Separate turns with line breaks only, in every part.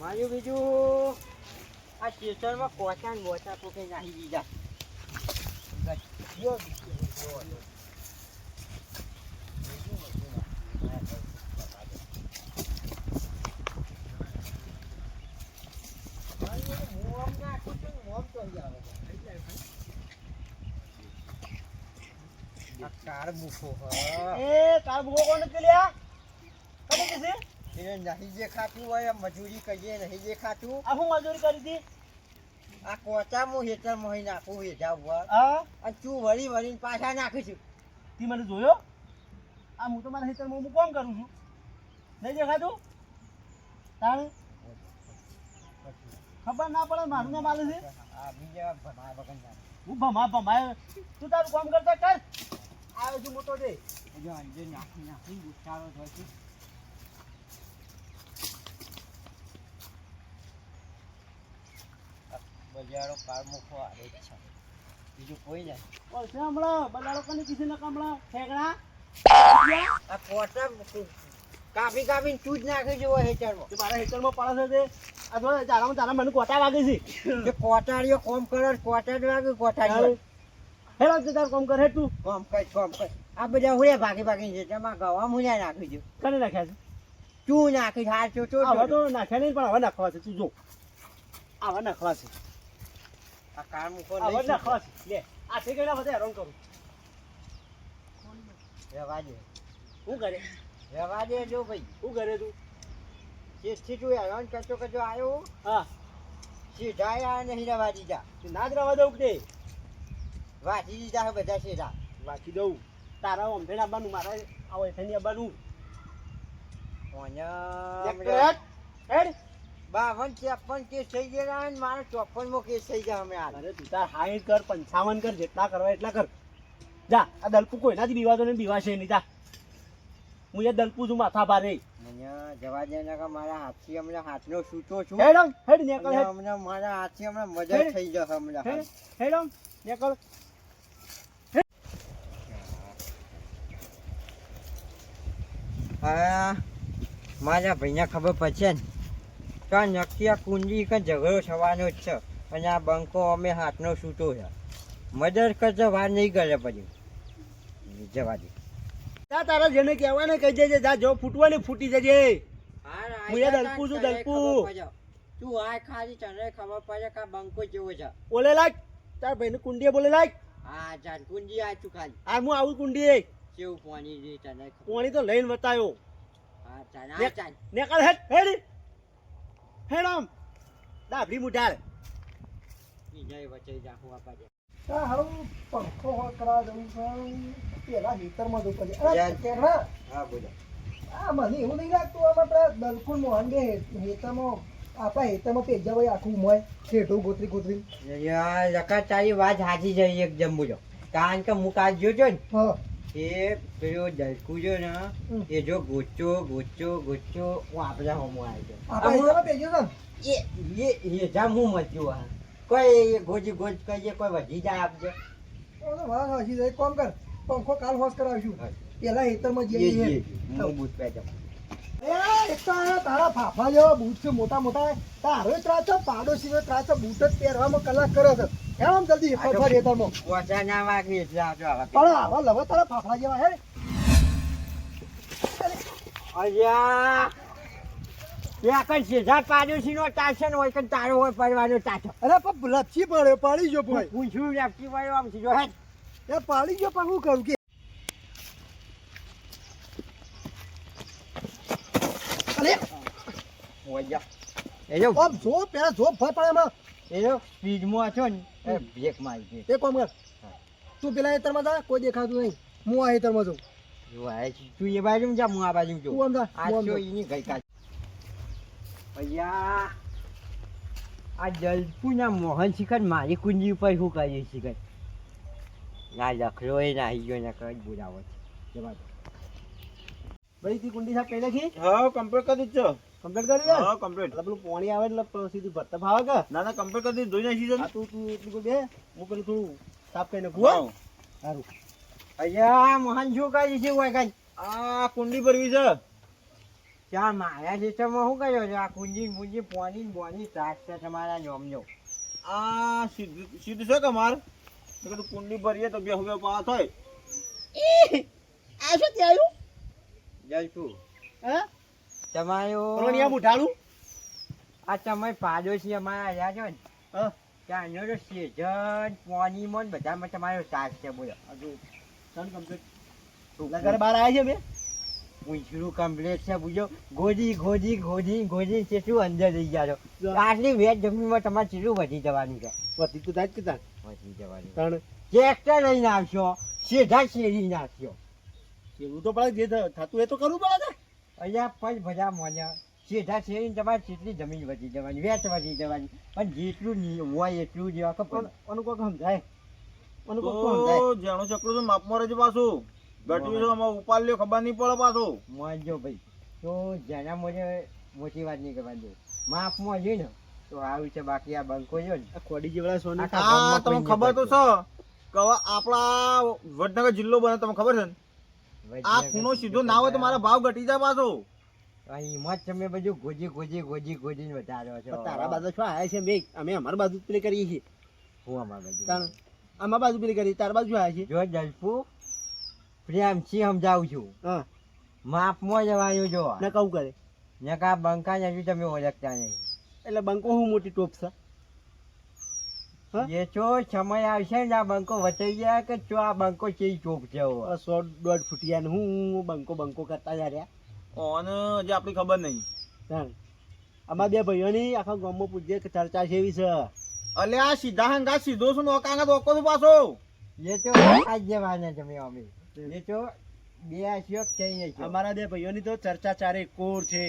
મારું બીજું આ સ્ટેશનમાં કોચા ને બોચા કોકે નાખી દીધા. મોમ નાખું છું મોમ તો આવે હા.
એ ભૂકો કોણ કે લ્યા? કને કે છે
એને નહીં જે ખાતું હોય મજૂરી કરીએ નહીં જે ખાતું.
આ હું મજૂરી કરી હતી?
આ કોચા હું હેઠળ મોહી નાખું હેઠા ઉપર. અને તું વળી વળીને પાછા નાખું છું.
તી મને જોયો? આ હું તો મારા ખેતરમાં હું કોમ કરું છું? નહીં દેખાતું તારે ખબર ના પડે મારું નામ આલે છે? હું ભમા ભમાય. તું તારું કામ કરતા કર. આવ્યો છું મોટો દે
જો અંદર નાખી નાખી ગુસ્સારો થાય છે બજારો કાર મૂકવો આવે છે. બીજું કોઈ નહીં.
ઓળશે હમણાં બલાડો કને કીધું ને હમણાં ઠેકણા
આ કોટા કાપી કાપીને તું નાખી જવો હેઠળમાં.
મારા ખેતરમાં પડે છે તે. આ જો તારામાં તારા મને કોટા વાગે છે.
કોટાડીઓ કોમ કરે કોટા વાગે કોટારીઓ.
હેલો તે તાર કોમ કર હે તું?
કોમ કઈ કોમ કઈ આ બધા હુડે ભાગી ભાગી છે તેમાં ગવા મુજા નાખી દઉં.
કને નાખ્યા છે?
તું નાખી હાર છો તો
હવે તો. નાખ્યા નહીં પણ હવે નાખવા છે તું જો. હવે નાખવા છે.
આ કામ ઉપર
હવે નાખવા છે. લે આ થઈ ગયા બધા હેરાન કરું.
રહેવા દે.
હું કરે
રહેવા દે જો ભાઈ.
હું કરે તું
ચેસ્ટથી તું હેરાન કરતો કરતો આવ્યો
હા.
સીધા આ નહીં રહેવા દીધા
તું ના જ રવા દઉં કે
વાંચી દીધા છે બધા સીધા
વાંચી દઉં. તારા ઓમથે આવવાનું મારા આવો એથેની આવવાનું
કોને બાવન ત્રેપન કેસ થઈ ગયા ને મારો ચોપનમાં કેસ થઈ ગયા અમે હાલ.
અરે તું તાર હાઈટ કર પંચાવન કર જેટલા કરવા એટલા કર. જા આ દલપુ કોઈના બીવાતો ને બીવાશે નહીં જા. હું એ દલપુ છું માથા ભારે.
જવા દે ને મારા હાથથી હમણાં હાથનો સૂતો છું.
હેડ હેડ નીકળ
હમણાં મારા હાથથી હમણાં મજા થઈ જશે હમણાં.
નીકળ.
હા મારા ભાઈને ખબર પડશે ને. તો નક્કી આ કુંજી કે ઝઘડો થવાનો જ છે. અને આ બંકો અમે હાથનો છૂટો છે. મદદ કરતો વાર નહીં કરે પછી. જવા દે.
તા તારા જેને કહેવાય ને કહી દેજે જા જો ફૂટવા ને ફૂટી જજે. હું દલપુ છું, દલપુ.
તું આ ખાલી તને ખબર પડે કે બંકો જેવો છે.
બોલે લાગ. તાર ભાઈને કુંડીએ બોલે લાગ.
હા જાન કુંડી આ તું ખાલી.
આ હું આવું કુંડીએ.
કેવું પાણી રે તને
પાણી તો લઈને બતાયો.
હા ચાલ ચાલ.
નીકળ હેડ હેડ. હેડ આમ. ડાબડી મુઢાળ.
બીજા વચ્ચે જાખું આપા દે
પંખો છે. પેલા
અરે, હા બોલો.
આ મને એવું નહીં લાગતું આમાં પેલા દલકુલ મોહન બે હેતરમાં આપણા હેતરમાં પેજા ભાઈ આખું મોય શેઠું ગોતરી ગોતરી
યાર લકા તારી વાત સાચી છે એકદમ બોલો. કારણ કે હું કાલ જોયો ને
હા.
એ પેલો દલકુ જો ને એ જો ગોચો ગોચો ગોચો હું આપણા હોમો આવ્યો
છે
એ એ જામ હું મચ્યું આ. કોઈ ગોજી ગોજ કહીએ કોઈ વધી જાય આપજે.
ઓ તો વાત સાચી છે. કર. પંખો કાલ હોશ કરાવીશું. પેલા હેતરમાં જઈએ
હું બૂટ.
એ એક તો આ તારા ફાફા જેવા બૂટ છે મોટા મોટા તારો ત્રાસ છે પાડોશીનો ત્રાસ બૂટ જ પહેરવામાં કલાક કરો છે. આમ જલ્દી
આ તો ઓછા ના વાગે એટલે આવજો આવા
પણ આવા લવ તારા ફાફડા જેવા હે?
અયા ત્યાં કઈ સીધા પાડોશીનો તાશન હોય કે તારો હોય પડવાનો તાછો
અરે પણ લપસી પડે પાડી જો ભાઈ.
પૂછ્યું લપસી પડ્યો આમ સીધો હે?
એ પાડી ગયો પણ હું કરું કે અરે!
ઓયા એ જો.
આમ જો પેલા જો ભર પડે એમાં.
એ જો સ્પીડમાં છો ને એ બ્રેક મારી દે
એ કોમ કર. તું પેલા હેતરમાં જા કોઈ દેખાતું નહીં. હું આ હેતરમાં જઉં
જો આ તું એ બાજુ જા હું આ બાજુ જો
આમ જા
આ
હું
છો
જાઉં.
ગઈ કાલ ભૈયા આ જલપુના મોહન શિખર મારી કુંજી ઉપર શું કરીએ શિખર? ના લખલો એ નાહી ગયો ને કઈ બોલાવો છે. જવા દે.
ભાઈ તી કુંડી સાહેબ પહેલેથી
હા કમ્પ્લીટ કરી દીધો
કમ્પ્લીટ કરી દે?
હા કમ્પ્લીટ
એટલે પેલું પાણી આવે એટલે સીધું ભરતા ભાવે કે?
ના ના કમ્પ્લીટ કરી દે જોઈ નાખી
તું તું એટલું કોઈ બે હું પેલું થોડું સાફ કરીને નાખું. સારું.
અહીંયા મહાન શું કરી છે હોય કઈ?
આ કુંડી ભરવી છે.
ત્યાં મારા સિસ્ટમમાં શું કર્યો છે? આ કુંજી પૂંજી પોની બોની ત્રાસ છે તમારા જોમજો
આ સીધું સીધું છે કે માર? કુંડી ભરીએ તો બે હવે પાસ હોય
આ શું ત્યાં જાય
તું
હે? મુઠાળું?
આ તમે પાડોશી અમારા રહ્યા છો ને. ત્યાંનો તો સેજન બધામાં તમારો ત્રાસ છે બોલો.
હજુ ત્રણ complete. લગર બાર આવ્યા છે બે?
પૂંછડું કમ્પ્લેટ છે પૂછો. ગોદી ગોદી ગોદી ગોદી કેટલું અંદર લઈ ગયા છો. આટલી વેટ જમીનમાં તમારે કેટલું વધી જવાનું છે?
વધી તો થાય જ
વધી જવાનું.
તાણ?
ટ્રેક્ટર લઈને આવશો સીધા શેરી નાખશો
એવું તો પડે જે થતું એ તો કરવું પડે
અહીંયા પંચ બધા મોન્યા સીધા છે તમારે જેટલી જમીન વધી જવાની વેચ વધી જવાની. પણ જેટલું હોય એટલું જ ખબર
પણ અનુ કોક સમજાય અનુ કોક તો સમજાય
તો જેણું ચકડું છે પાછું. ગટ્યું છે આમાં ઉપાડ લ્યો ખબર નહીં પડે પાછું.
મોજો ભાઈ. તો જેના મને મોટી વાત નહીં કરવા દે માપમાં છે ને તો આવ્યું છે બાકી આ બંકો જો ને.
કોડી ખોડી જેવડા સોના
તમને ખબર તો. છે. કે આપણા વડનગર જિલ્લો બને તમને ખબર છે ને? આ ખૂણો સીધો ના હોય તો મારા ભાવ ઘટી જાય પાછો.
આ હિંમત તમે બધું ગોજી ગોજી ગોજી ગોજી ને છો.
છે તારા બાજુ શું આયા છે? મેં અમે અમારી બાજુ પેલી કરીએ છીએ
હું અમાર બાજુ?
અમારી બાજુ પેલી કરી. તારા બાજુ આવે છે?
જો જલપુ પ્રેમથી સમજાવું છું.
હા.
માપમાં જવાનું જો
ને કહું કરે.
ને કા બંકા હજુ તમે ઓળખતા નહીં.
એટલે બંકો હું મોટી ટોપ છે?
એ તો સમય આવશે ને આ બંકો વચાઈ ગયા કે ચો આ બંકો ચેઈ ચોક છે
સો દોઢ ફૂટિયા હું બંકો બંકો કરતા જ રહ્યા.
અને હજી આપણી ખબર નહીં.
અમારા બે ભાઈઓની આખા ગામમાં પૂછજે કે ચર્ચા છે એવી છે.
અલે આ સીધા હંગા સીધો છું નોકાંગા ધોકો છું પાછો?
એ તો આજ જવાના તમે અમે. એ તો બે આશિયો કઈ છે
અમારા બે ભાઈઓની તો ચર્ચા ચારે કોર છે.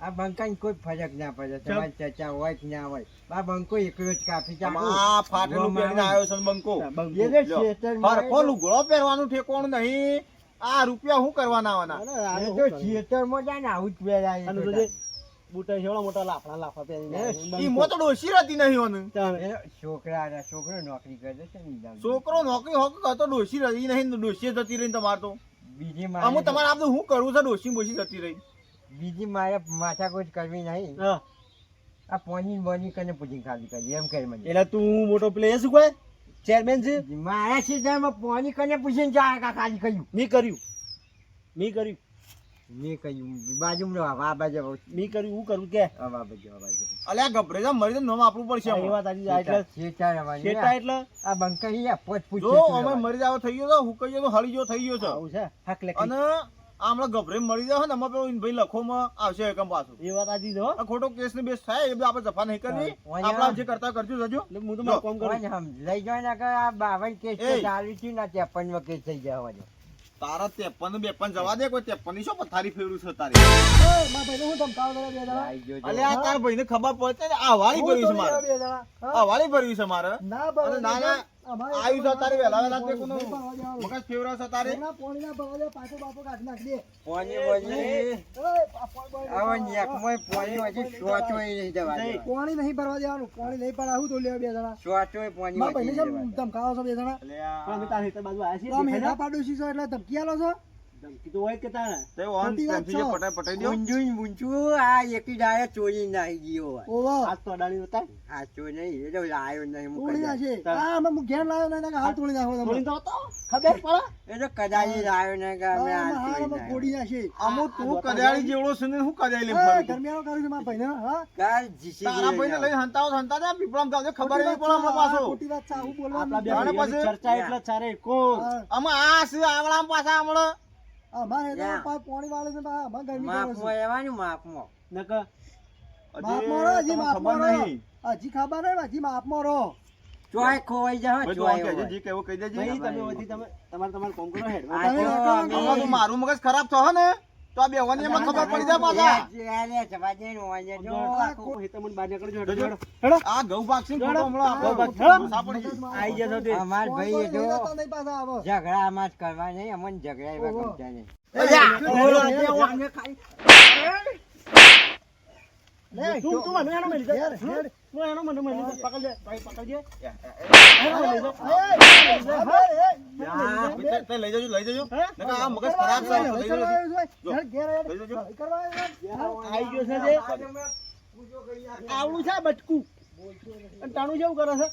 આ બંકાને કોઈ ફરક ના પડે. તમારી ચર્ચા હોય કે ના હોય. આ બંકો એકલો જ કાપી ચાકુ.
આ ફાટેલું પહેરીને આવ્યો છે બંકો
બંકો.
એ તો
લ્યો.
ખેતરમાં
હરખો લુગડો પહેરવાનું ઠેકોણું નહીં આ રૂપિયા શું કરવાના આવવાના
ના, ના,
એ
આનું
તો
શું કરીએ?
ખેતરમાં જાય ને આવું જ પહેરાય તો
બુટા છે મોટા લાફડા લાફા પહેરીને.
ઈ મો તો રહેતી નહીં ઓને
છોકરા છોકરો નોકરી કરે છે ને
છોકરો નોકરી હોક કરતો ડોશી રહી નહીં ડોશી જતી રહી તમારે તો
બીજી
અમુ
મારે
તમારે આપણે શું કરવું છે ડોશી બોશી જતી રહી
બીજી મારે કોઈ કરવી નહીં
હા.
આ પોની બોની કને પૂછી ખાલી કરી એમ કરી મને.
એટલે તું મોટો પ્લેયર શું કહે ચેરમેન છે?
મારા સીધામાં પોની કને પૂછીને જા ખાલી કર્યું.
મેં કર્યું. મેં કર્યું
મેં કહ્યું બાજુ આ બાજુ
મેં કર્યું હું કરું કે?
આ બાજુ આ બાજુ
અલે આ ગભરેજા મરી તો નામ આપવું પડશે
એ વાત આજી એટલે
શેટા રહેવાની.
શેટા એટલે?
આ બંકા અહીંયા પોત પૂછ
જો અમે મરી જાવ થઈ ગયો તો હું ગયો તો હળી ગયો થઈ ગયો છે.
આવું છે હક
અને હમણાં ગભરે મળી જાવ ને અમે પેલો ભાઈ લખોમાં આવશે એકમ પાછું.
એ વાત આજી જો
ખોટો કેસ ને બેસ થાય એ બધું આપણે જફા નહીં કરવી. આપણા જે કરતા કરજો જજો.
હું તો મારું કામ કરું
લઈ જાઓ ને કે આ બાવન કેસ. ચાલુ થયું ત્રેપન નો કેસ થઈ જાય દો
તારા ત્રેપન બેપન જવા દે કોઈ ત્રેપનની શું પથારી ફેરવું છે તારી?
મારા હું ધમકાવો બે.
અલે આ તાર ભાઈ ને ખબર પડશે ને આ વાળી ભરવી છે મારે. આ વાળી ભરવી છે મારે.
ના
ના, ના, આવ્યું છે તારે વેલા વહેલા તે કોનું. મગજ ફેવરા છે તારે?
પોણીના ભરવા પાછો બાપો કાઢી નાખ દે. પોણી બોણી
આવો
નહીં
નેકમાં હજી સોચોય નહીં જવા દો.
પોણી નહીં ભરવા દેવાનું. પોણી નહીં ભરાય હું તો લેવા બે જણા. કેમ
નહીં જવા દો.
ધમકાવો છો બે જણા.
અલે આ-
તો આમ હેઠા પાડોશી છો એટલે ધમકી આલો છો? ધમકી હોય કે
તે ઓન. પટાઈ પટાઈ
આ એકી ચોરી ગયો
ઓવો
આ ચો નહીં, લાયો નહીં.
આ ઘેર નહીં તોડી નાખો
ખબર પડે? એ તો લાયો નહીં કે અમે
હા,
હાલ
હાલ
ચોરી
ફોડી નાખે
અમુક તું કડિયાળી જેવડો છે ને હું કડિયાળી લઈને
એ, ગરમિયાળો કરું છું મારા ભાઈને હા.
કાલ જીસીબી
તારા ભાઈને
લઈને
લઈને હંતાવો તો હંતા જા, પીપળામાં જાવ, ખબર
ખોટી
નહીં પડે
છે,
પાછો.
ખોટી વાત છે, આવું બોલવાનું
બે
ચર્ચા એટલે.
આમાં આ છે આવડામાં પાછા હમણાં.
અમારે તો. પોણી વાળે છે પા, અમારે ગરમી
માપમાં. રહેવાનું, માપમાં.
માપમાં રહો, હજી માપમાં.
નહીં.
હજી ખબર નહીં હજી માપમાં રહો.
ચોય ખોવાઈ
તું
ચોય
કહેજે,
હોય.
કહી દેજે.
ભાઈ, તમે
ઓથી તમે- તમારે તમાર કામ કરો હેડ.
મારું મગજ ખરાબ થો ને તો આ બેવાની એમાં ખબર પડી જાય પાછા
એ- એ જવા દે ને, ઓય જો,
આ
આખું.
કો- હેતમણ નીકળજો, હેડો, હેડો. હેડો.
આ
હેડો.
આઈ તે. અમાર ભાઈ જો. ઝઘડા આમાં જ કરવા નહીં અમને ઝઘડા એવા. ગમતા નહીં ઓલો વાને ખાઈ.
લે, તું- તું મને એનો મેલી જા. હેડ, હેડ.
એનો મને મને પકડજે ભાઈ પકડજે
એ, એ, એ,
એનો લઈ જા.
એ, એ, બાબા, એ,
આ, તે- તે લઈ જજો લઈ જજો.
હે?
આ મગજ ખરાબ છે લઈ જજો. જજો.
ગયો છે જે. આવડું છે. બટકું. અને તાણું જેવું કરે છે.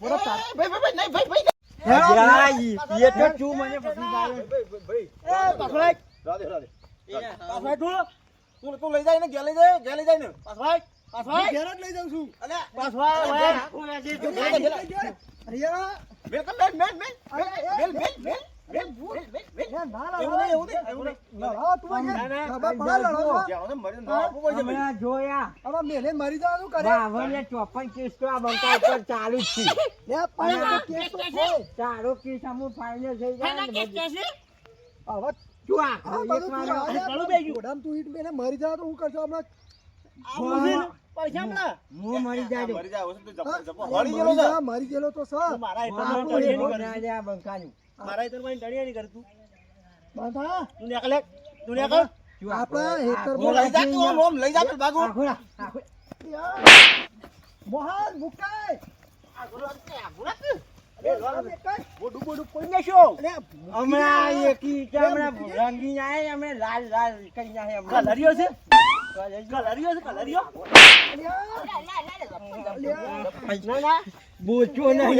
ભાઈ ભાઈ ભાઈ નહીં ભાઈ ભાઈ.
અલ્યા, એ તો તું મને પકડી જાય.
એ પાછળ
રાધે રાધે.
પાછળ તું
તું લઈ જાય ને ઘેર લઈ જાય ઘેર લઈ જાય ને.
પાછળ પાછળ
ઘેર જ લઈ જાઉં છું.
અલે.
પાછળ ભાઈ.
હું હજી તું
ઘેર લઈ
ખાલી.
જાય.
અરિયા,
મેલ કર મેલ મેલ મેલ
અરે, એ,
મેલ મેલ મેલ મેલ મેલ મેલ મેલ.
એ, ના, ના,
એવું
ના.
નહીં એવું નહીં. એવું નહીં
લડાવો તું આ
ના, ના.
ઘેર. બાબા, પડા લડાવો.
જાણો ને મરી ના આપવું પડશે ભાઈ
હમણાં જોયા.
હવે મેલે મારી જવાનું કરે.
બાવને કેસ તો આ બંકા ઉપર ચાલુ જ છે.
લે, પણ એ તો કેસ તો છે.
તારો કેસ અમુક ફાઇનલ થઈ જાય મારો
જાય તો હું કરશો હમણાં?
મરી
ગયેલો
તો સર હેતર મોહન મુકાય
બોચો નહીં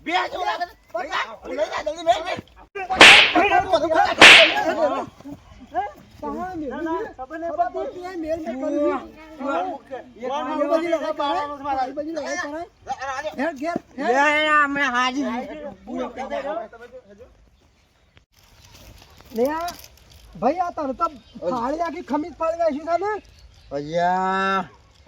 બે જેવું લાગે
ભાઈ આ તને તો ફાળી આખી ખમીજ ફાળી નાખી છે ને
અయ్యા,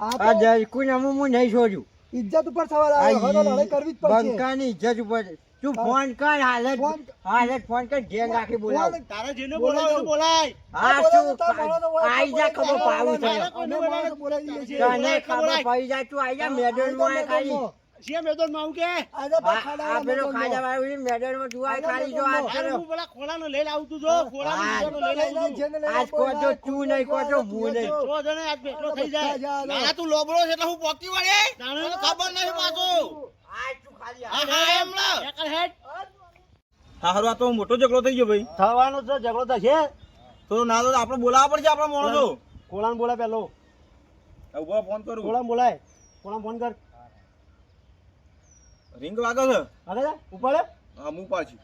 આ તો
જયકુન અમુક હું નહીં છોડ્યું.
ઇજ્જત ઉપર સવાલ આવે લડાઈ કરવી જ પડશે.
બંકાની ઇજ્જત ઉપર તું ફોન કર હાલત
ફોન-
હાલત ફોન કર ગેંગ આખી બોલાવ.
તારા જેને બોલાવ બોલાય
હા
બોલાવો.
આઈ જા ખબર પાવું છે. તને. ખબર પડી જાય તું આઈ જા મેદાનમાં ખાલી.
છે મેદનમાં આવું કે?
આ પેલો ખાજા વાળું મેદાનમાં તું ખાલી જો આજ કરો
હું પેલા ખોલાનો લઈને આવતું જો. ખોલાનો
હા.
બીજાનો લઈને
લઈ. લઈ
આજ કહો તું નહીં તો હું નહીં.
તો જને આજ બેઠો થઈ જાય
જા, જા,
ના તું લોબડો છે એટલે હું પોકી વળે.
તાણે
ખબર નહીં પાછો.
આજ
હારું આ તો મોટો ઝઘડો થઈ ગયો ભાઈ.
થવાનો છે ઝઘડો થશે.
તો ના તો આપણે બોલાવવા પડશે આપણા માણસો.
ખોલાને બોલાય પેલો.
ઊભો ફોન કરું.
ખોલાને બોલાય. ખોલાને ફોન કર.
રિંગ વાગે છે?
વાગે છે? ઉપાડે?
હા હું પાછી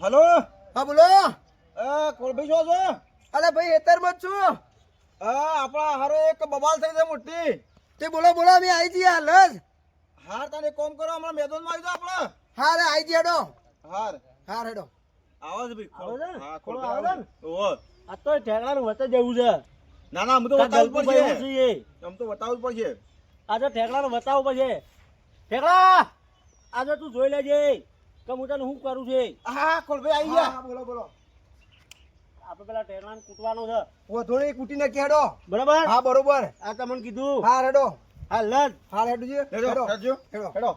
હલો?
હા બોલો.
એ કોલભાઈ છો છો?
અલે ભાઈ હેતરમાં જ છું.
હા આપણા હારો એક બબાલ થઈ છે મોટી.
તે બોલો બોલો અમે આવી જઈએ હાલ જ.
હાર તને કોમ કરો હમણાં મેદાનમાં આવી જાઓ આપણે.
હાર આઈ આવી જઈએ હેડો
હાર
હાર હેડો
આવો જ ભાઈ.
આવો છે?
હા
ખોલો આવો છે? ને?
ઓહો.
આ તો ઠેકડાનું વચ્ચે જવું છે.
ના ના હું તો બતાવવું પડશે. આમ તો બતાવવું પડશે.
આજે તો ઠેકડાનું બતાવવું પડશે. ઠેકડા! આજે તું જોઈ લેજે કે હું તને શું કરું છે.
હા ખોલભાઈ આવી ગયા
હા બોલો બોલો.
આપણે પેલા ઠેકડાને કૂટવાનું છે.
વધોડી કૂટીને કેડો
બરાબર?
હા બરોબર.
આ તમને કીધું.
હા હેડો
હા લડ.
હા હેડો
હેડો
હેડો. હેડો.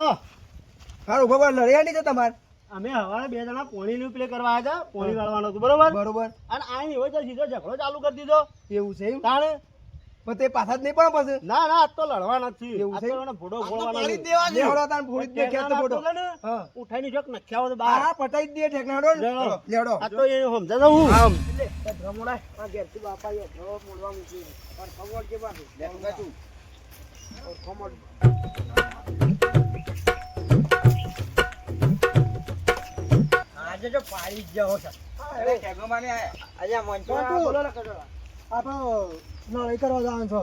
હા. ઊભા ઊભા લડ્યા નહીં તમારે?
અમે હવારે બે જણા પોણીનું પ્લે કરવા આવ્યા હતા. પોણી વાળવાનું હતું બરોબર?
બરોબર.
અને આ હોય તો સીધો ઝઘડો ચાલુ કરી દીધો.
એવું છે
તાણે?
પણ તે પાછા જ નહીં પણ પછી?
ના ના તો લડવાના જ
એવું છે?
એને ભૂડો ફોડવાનો છે.
દેવા
લે હેડો તાન ફોડી દે ખેંચ તો
ને?
હા.
ઉઠાઈને જોક નખ્યા તો બહાર.
હા પટાઈ દે ઠેકના હેડો. ને.
લેડો.
લે હેડો
આ તો એ સમજે તો. હું
આમ
આજે જો પાડી જ જાઓ છે.
અરે ટેગોમાં ને
અલ્યા મંચો
મંટુ. આ આપો લડાઈ કરવા જવાનું છો.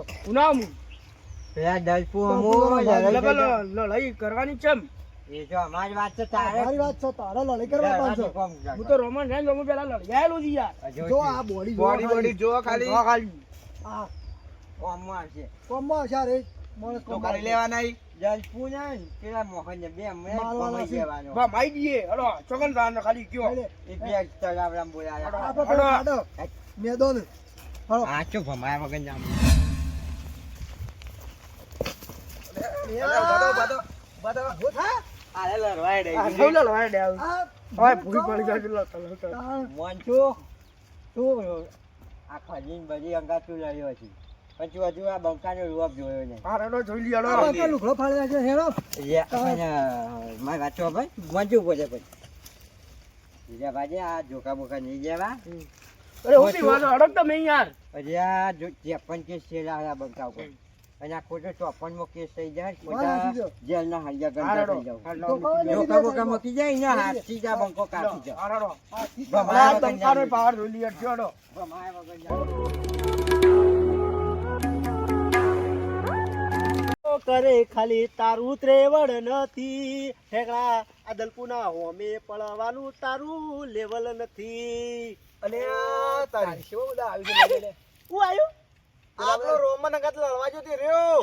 પેલા દલપુ અમુ લડાઈ
કરવાની ચમ
એ જો અમારી વાત છે તારે.
મારી વાત છે તારે લડાઈ કરવા છો.
હું તો રોમન રેન રોમન પેલા લડાયેલો છે યાર.
જો આ બોડી
બોડી બોડી જો ખાલી.
હા.
કોમમાં છે
કોમમાં છે રે. માણસ
તો
કોમમાં
કરી લેવા નહીં
દલપુ ને પેલા મોહન ને બે અમે કમાઈ
છે.
જવાનો
માઈ દઈએ હડો ચોકન રાન ખાલી કયો
એ બે તગાવડામાં બોલાયા.
આપણે પેલો ખાડો. મેદો ને.
આ ચો ભમાયા વગર જામ?
હા?
આલે લડવાય દઈ
આ સૌ દે હવે ભૂલ પડી જાય પેલો તલો
તાણ.
મોનચો તું? આ ખજીન બધી અંગાતું લડ્યો છે. પછી હજુ આ બંકાનો રૂપ જોયો ને
હારડો જોઈ લઈ
આ બંકા લુગડો ફાડી નાખ્યો, હેરો.
યા, અને મારી વાત ભાઈ વાંચવું પડે પછી. બીજા ભાજે આ જોકા બોકા નહીં જેવા
અરે હું પીવાનો અડકતો તમે યાર.
અરે આ જો ચેપન કેસ છે આ બંકા ઉપર. અને આ ખોટો મો કેસ થઈ જાય ખોટા
દો.
જેલના હળિયા ગંદા થઈ જાવ
ને
જોકા બોકા મૂકી જાય ને હાથી જા બંકો કાપી
ઠીક
ભમાયા જાય.
પાવર ધોલી અડજો
ભમાયા વગર
કરે ખાલી તારું ત્રેવડ નથી. ઠેકડા આ દલપુના હોમે પડવાનું તારું લેવલ નથી.
અને તારી શું બધા આવી છે?
હું આવ્યો
આપણો રોમન અંગત લડવા જો તે રહ્યો.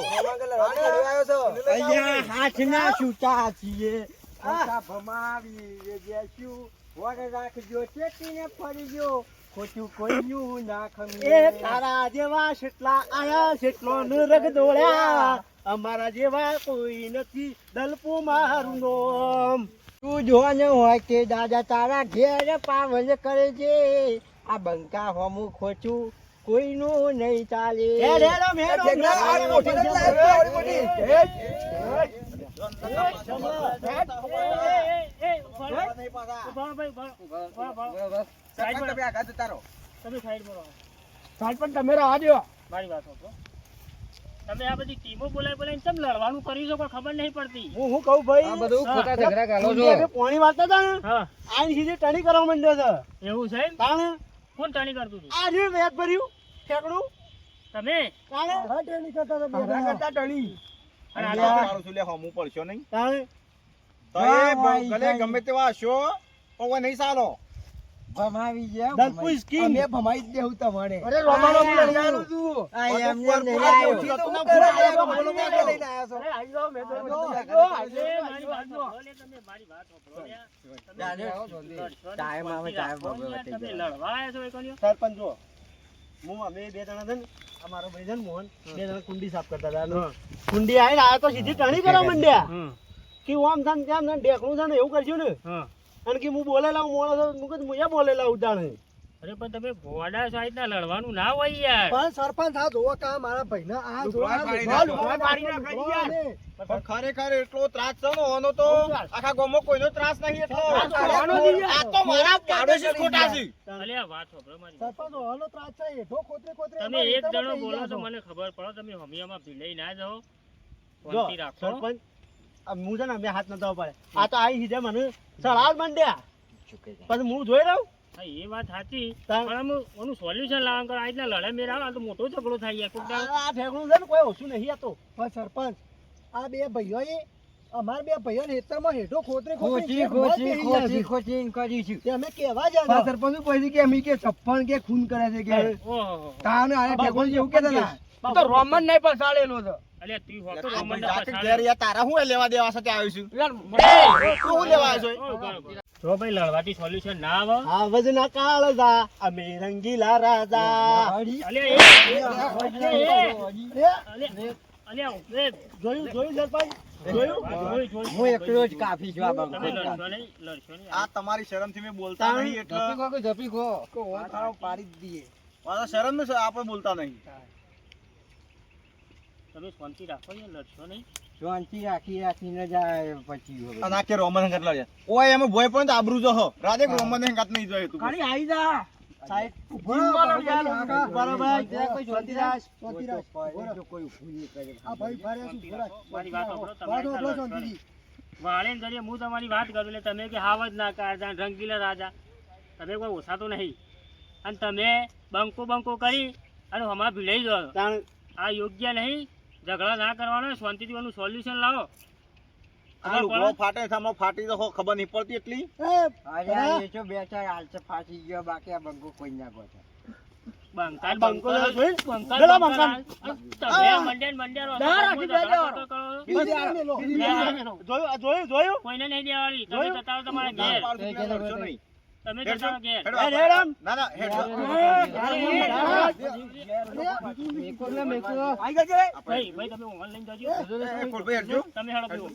અહીંયા હાથના છૂટા છીએ. ખોટા ભમાવી બેસ્યું વર રાખજો ચેતીને ફરી ગયો. ખોટું કોઈનું ના
એ તારા જેવા શેટલા આયા કેટલો રગ દોડ્યા અમારા જેવા કોઈ નથી દલપુ મારું નોમ
તું જોને હોય કે દાદા તારા ઘેર પાવન કરે છે આ બંકા હોમું ખોચું કોઈનું નહીં ચાલે
મોટી.
સાહેબ પણ તમે રાહ દો મારી વાત. તમે આ બધી ટીમો બોલાવી બોલાવીને કેમ લડવાનું કર્યું છે કોઈ ખબર નહીં પડતી? હું હું કહું ભાઈ?
આ બધું ખોટા ઝઘડા ગાલો છો.
પોણી વાળતા હતા ને? આઈને સીધી ટણી કરવા માંડ્યો છે. એવું છે તાણે?
કોણ ટણી કરતું હતું?
આ રહ્યું વેત ભર્યું ઠેકડું.
તમે?
તાણે?
હા, ટેણી કરતા હતા બે
કરતા ટળી
અને
અને
આ
આ મારું છું લે હમું પડશો નહીં?
તાણે?
તો એ બ- ગમે તેવા હશો પણ નહીં સાલો
ભમાવી ગયા
દલપુ સ્કીમ.
અમે ભમાઈ જ દેવું તમારે.
અરે રોમાનો આવ્યો છું.
આ
એમ
ને
લઈ
આવ્યો.
જેવું હતું ના
કરે,
પૂરા આવ્યો
બોલો,
બોલો.
લઈને આવ્યા છો.
અરે આવી જાવ મે તો મારી વાત
નો. તમે મારી વાત સાંભળો
ટાઈમ આવે, ટાઈમ
તમે લડવા આવ્યા છો એકણીઓ?
સરપંચ જો હું અમે બે જણા છે અમારો ભાઈ છે મોહન બે જણા કુંડી સાફ કરતા હતા. કુંડી આવીને આયા તો સીધી ટણી કરવા માંડ્યા. કે ઓમ થાય ને તેમ થાય ને ઢેકણું છે ને એવું કરજો ને.
હમ.
અને કે હું બોલેલા હું મોણસ છું. હું કીધું હું બોલેલા ઉડાણે
અરે પણ તમે ઘોડા છો ના લડવાનું ના હોય યાર.
પણ સરપંચ આ જોવો કા મારા ભાઈના આ જોવો, આ
યાર.
પણ ખરેખર એટલો ત્રાસ છે ઓનો તો આખા ગામમાં કોઈનો ત્રાસ નહીં એટલો. આ તો મારા પાડોશી ખોટા છે.
અલે આ વાત સાંભળો મારી.
સરપંચ ઓનો ત્રાસ છે હેઠો ખોતરે ખોતરે
તમે એક જણો બોલો તો
છો.
મને ખબર પડે તમે હમિયામાં ભીલાઈ ના જાઓ.
જો
શાંતિ રાખો.
સરપંચ હું છે ને અમે હાથ નતો પડે. આ તો આવી સીધા મને સળાજ માંડ્યા. પછી હું જોઈ રહ્યો
એ વાત સાચી. પણ આમ ઓનું સોલ્યુશન લાવવાનું કરો. આ રીતના લડે મેરા તો મોટો ઝઘડો થાય યાર કોક
આ ઠેકડું છે ને કોઈ ઓછું નહીં આ તો.
પણ સરપંચ આ બે ભાઈઓએ અમાર બે ભાઈઓને હેતરમાં હેઠો ખોતરી ખોતરે
ખોતરી
ખોચી મોત
ખોટી
પહેરી ગયા છે. તે અમે કેવા જ આવ્યા.
સરપંચ કોઈ કે અમી કે છપ્પન કે ખૂન કરે છે કે
ઓહો
તાને આ ઠેકડું જેવું કેતા
તો
રોમન નહીં પસાડેલો છે.
અલ્યા તું હો તો
આ
રોમન
ભાઈ જાતે ઘેર યાર તારા હું લેવા દેવા સાથે આવ્યો છું?
તું
હું લેવા આવ્યો છું?
જો ભાઈ લડવાથી સોલ્યુશન ના આવે.
આ વજના કાળજા અમે રંગીલા રાજા.
અલ્યા એ અલ્યા એ.
એ,
અલ્યા એ
જોયું જોયું સરપંચ? જોયું?
જોઈ, જોઈ.
હું એકલો જ કાફી છું આ
તમે
બંકો
લડશો નહીં લડશો નહીં.
આ તમારી શરમથી મેં બોલતા નહીં એટલે
જપી ખો જ દઈએ
શરમ ને આપણે બોલતા નહીં.
તમે શાંતિ રાખો ને લડશો નહીં.
શાંતિ રાખી રાખીને જાય પછી હવે.
અને આ કે રોમન હંગાત લડે ઓય એમાં ભોય પણ આબરૂ જો હો. રાધે રોમન હંગાત નહીં જોઈએ તું.
ખાલી આવી જા. સાહેબ. બરાબર કોઈ શાંતિ રાખ.
શાંતિ રાખ.
કોઈ કરે.
આ ભાઈ
મારી વાત સાંભળો. વાળેન હું તમારી વાત કરું એટલે તમે કે હાવ જ ના કાઢતા રંગીલા રાજા. તમે કોઈ ઓછાતો નહીં. અને તમે બંકો બંકો કરી અને હમણાં ભીડાઈ જાઓ
તાણ
આ યોગ્ય નહીં. ઝઘડા ના કરવાનો શાંતિથી એનું સોલ્યુશન લાવો
આ લુગડો ફાટે છે ફાટી તો ખબર નહીં પડતી એટલી
અરે આ બે ચાર હાલસે ફાસી ગયો બાકી આ બંકો કોઈ ના ગોતે.
બંકાલ
બંકો
બંકો બંકાલ બંકાલ
બંકાલ.
તમે મંડ્યા ને મંડ્યા
રાખી દેજો.
કરો કરો.
બીજી આ મેલો.
જોયું જોયું જોયું
કોઈને નહીં દેવાળી તમે
જોયું?
જતા રહો તમારા ઘેર
છું.
તમે જતા રહો ઘેર
હેડો,
હેડ, હેડ આમ.
ના ના હેડ, હેડ.
ભાઈ ભાઈ તમે ઓનલાઈન જજો. તમે હેડો. હેડો.